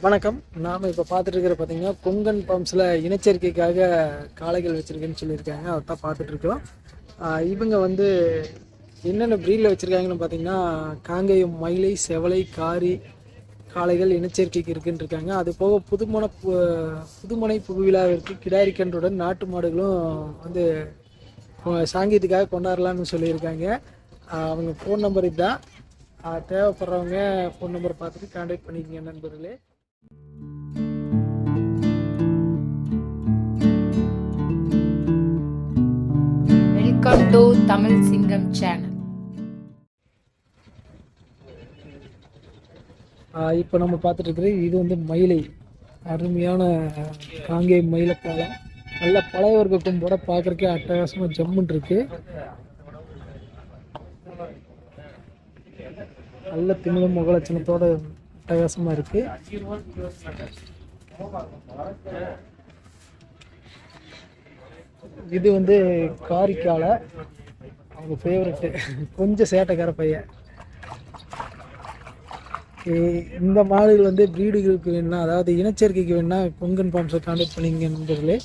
வணக்கம். நாம் இப்போ பார்த்துட்டு இருக்கிற பார்த்தீங்கன்னா கொங்கன் பம்ப்ஸில் இனச்சேர்க்கைக்காக காளைகள் வச்சுருக்கேன்னு சொல்லியிருக்காங்க. அதை தான் பார்த்துட்ருக்கோம் இவங்க வந்து என்னென்ன ப்ரீடில் வச்சுருக்காங்கன்னு பார்த்தீங்கன்னா காங்கேயம் மயிலை செவலை காரி காளைகள் இனச்சேர்க்கைக்கு இருக்குன்னு இருக்காங்க. அது போக புதுமண பு- புதுமனை புகுவிழாவிற்கு கிடாரி கன்றுடன் நாட்டு மாடுகளும் வந்து சாங்கியத்துக்காக கொண்டாடலான்னு கொண்டாடலாம்னு சொல்லியிருக்காங்க. அவங்க ஃபோன் நம்பர் இதுதான். தேவைப்படுறவங்க ஃபோன் நம்பர் பார்த்துட்டு கான்டாக்ட் பண்ணிக்கங்க நண்பர்களே. வெல்கம் டு தமிழ் சிங்கம் சேனல் இப்போ நம்ம பார்த்துட்டு இருக்கிறது இது வந்து மயிலை. அருமையான காங்கேய மயிலக்கால நல்ல பழைய வர்க்க கொம்போட பார்க்குறக்கே அட்டகாசமாக ஜம்முன் இருக்கு நல்ல திமிழும் முகலட்சணத்தோட அட்டகாசமாக இருக்கு. இது வந்து காரிக்கால அவங்க ஃபேவரெட்டு கொஞ்சம் சேட்டைக்கார பையன். இந்த மாடுகள் வந்து ப்ரீடுகளுக்கு வேணும்னா அதாவது இனச்சேர்க்கைக்கு வேணும்னா கொங்கன் பாம்ஸை கான்டாக்ட் பண்ணிங்க நண்பர்களே.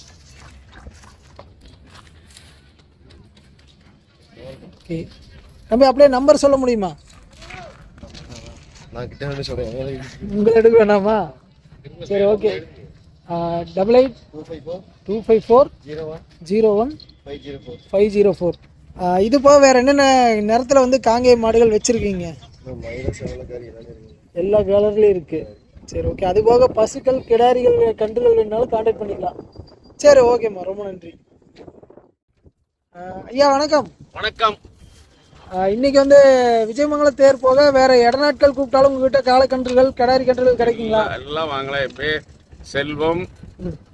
ஓகே. அப்படியே நம்பர் சொல்ல முடியுமா? நான் கிட்ட வந்து சொல்றேன். உங்களை எடுக்க வேணாமா? சரி okay. Double eight two five four zero one five zero four five zero four இது போக வேறு என்னென்ன நிறத்தில் வந்து காங்கேய மாடுகள் வச்சுருக்கீங்க? எல்லா கலர்லயும் இருக்கு. சரி ஓகே. அது போக பசுக்கள் கிடாரிகள் கன்றுகள் வேணாலும் கான்டாக்ட் பண்ணிக்கலாம். சரி ஓகேம்மா. ரொம்ப நன்றி. ஐயா வணக்கம். வணக்கம். இன்னைக்கு வந்து விஜயமங்கலம் தேர் போக வேற இடநாட்கள் கூப்பிட்டாலும் உங்ககிட்ட காளைக்கன்றுகள் கிடாரி கன்றுகள் கிடைக்குங்களா? எல்லாம் வாங்கலாம். இப்போ செல்வம்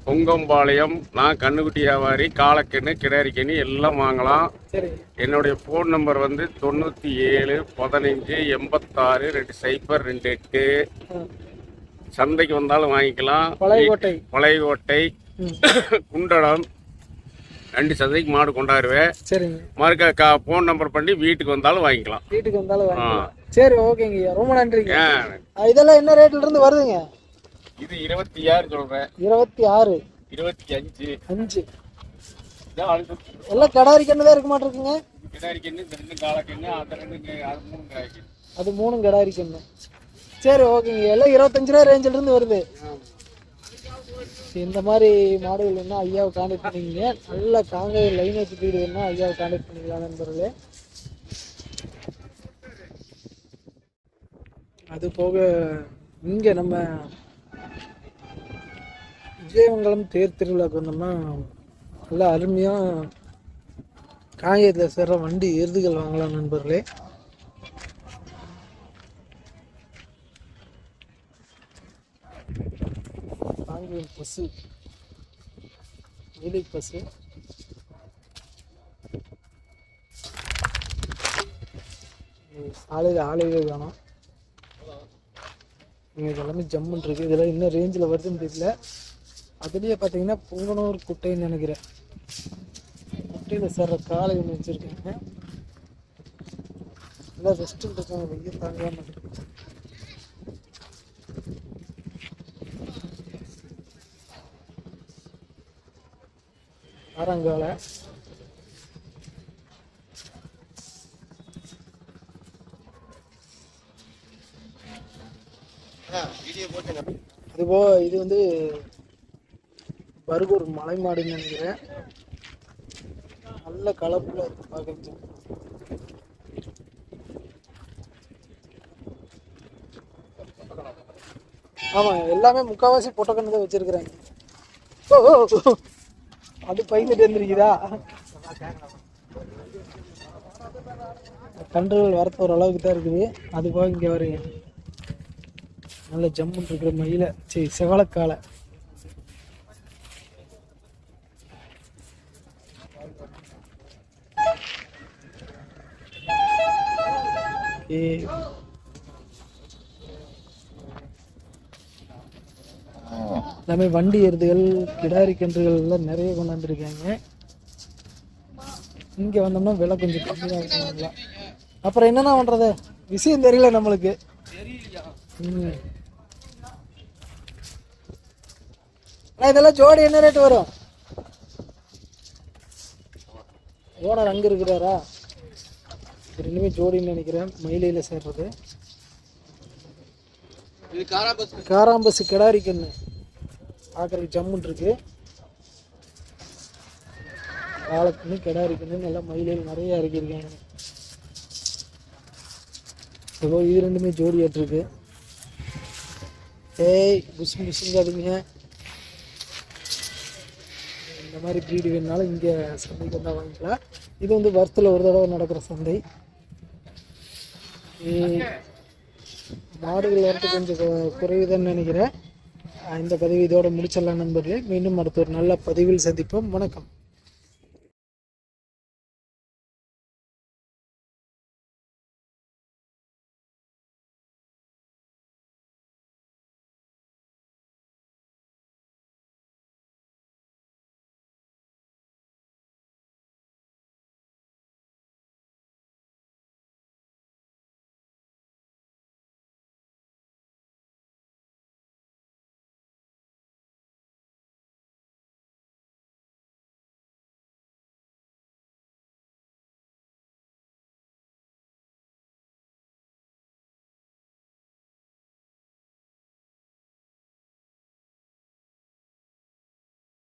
பொங்கம்பாளையம் நான் கண்ணுக்குட்டி வியாபாரி காலக்கெண்ணு கிடாரிக்கெண்ணு எல்லாம் வாங்கலாம். என்னுடைய ஃபோன் நம்பர் வந்து தொண்ணூற்றி ஏழு பதினஞ்சு எண்பத்தாறு ரெண்டு சைபர் ரெண்டு எட்டு. சந்தைக்கு வந்தாலும் வாங்கிக்கலாம். பழையகோட்டை பழையகோட்டை குண்டடம் ரெண்டு சந்தைக்கு மாடு கொண்டாடுவேன் சரிங்க. மறுக்க கா ஃபோன் நம்பர் பண்ணி வீட்டுக்கு வந்தாலும் வாங்கிக்கலாம். வீட்டுக்கு வந்தாலும் வாங்கிக்கலாம். சரி ஓகேங்க ரொம்ப நன்றிங்க. இதெல்லாம் என்ன ரேட்ல இருந்து வருதுங்க? இது இருபத்தி ஆறு சொல்கிறேன் இருபத்தி ஆறு இருபத்தி அஞ்சு அஞ்சு எல்லாம் கிடாரி கன்று தான் இருக்க மாட்டிருக்குங்க? கிடாரிக்கண்ணு இந்த ரெண்டு காலக்கண்ணு அந்த ரெண்டு அது மூணு கிடாரிக்கண்ணு அது மூணும் கிடாரி கன்று சரி ஓகேங்க எல்லாம் இருபத்தஞ்சு ரூபா ரேஞ்சில இருந்து வருது. இந்த மாதிரி மாடுகள் வேணால் ஐயாவை காண்டாக்ட் பண்ணிக்கங்க நல்ல காங்க லைன் வச்சு வீடு ஐயாவை காண்டாக்ட் பண்ணிக்கலாம் நண்பர்களே? அது போக இங்கே நம்ம விஜயமங்கலம் தேர் திருவிழாவுக்கு வந்தோம்னா நல்லா அருமையாக காங்கேயத்தில் சேர்ற வண்டி எருதுகள் வாங்கலாம் நண்பர்களே. ஒரு பசு. வேலை பசு. சாலையில் ஆலையிலே வேணும் இது எல்லாமே ஜம்முன் இருக்கு இதெல்லாம் இன்னும் ரேஞ்சில் வருதுன்னு தெரியல. அதுலேயே பார்த்தீங்கன்னா பொங்கனூர் குட்டைன்னு நினைக்கிறேன். குட்டையில் சேர்ற காலை ஒன்று வச்சுருக்காங்க. நல்லா ரெஸ்ட்டு இருக்காங்க வெயில் தாங்க மாட்டேங்குது. ஆரங்காலை. அதுபோக இது வந்து பருகூர் மலை நினைக்கிறேன். நல்ல கலப்பில் இருக்கு பார்க்குறது ஆமாம் எல்லாமே முக்கால்வாசி பொட்டக்கன்று தான் வச்சுருக்குறாங்க. ஓ. அது பயந்துட்டு இருந்திருக்குதா கன்றுகள் வரத்து ஒரு அளவுக்கு தான் இருக்குது. அது போக இங்கே வருங்க நல்ல ஜம்முன்னு இருக்கிற மயில. சரி செவலக்காலை ஏ எல்லாமே வண்டி எருதுகள் கிடாரி கன்றுகள் எல்லாம் நிறைய கொண்டாந்துருக்காங்க. இங்கே வந்தோம்னா விலை கொஞ்சம் கம்மியாக இருக்குங்களா அப்புறம் என்னென்ன பண்ணுறது விஷயம் தெரியல நம்மளுக்கு. இதெல்லாம் ஜோடி என்ன ரேட் வரும்? ஓனர் அங்கே இருக்கிறாரா? ரெண்டுமே ஜோடின்னு நினைக்கிறேன். மயிலையில் சேர்றது. காராம்பஸ் கிடாரி கண்ணு பார்க்குறதுக்கு ஜம்முன் இருக்கு. வாழைக்குன்னு கிடா இருக்குன்னு நல்லா மயிலையில் நிறைய இறக்கியிருக்காங்க. இப்போ இது ரெண்டுமே ஜோடி ஏற்றிருக்கு. ஏய் புஷ் புஷுங்காதீங்க இந்த மாதிரி ப்ரீடு வேணுனாலும் இங்கே சந்தைக்கு வந்தால் வாங்கிக்கலாம். இது வந்து வருஷத்தில் ஒரு தடவை நடக்கிற சந்தை. மாடுகள் வரது கொஞ்சம் கு- குறைவுதான்னு நினைக்கிறேன். இந்த பதிவு இதோடு முடிச்சிடலாம் நண்பர்களே. மீண்டும் அடுத்த ஒரு நல்ல பதிவில் சந்திப்போம். வணக்கம்.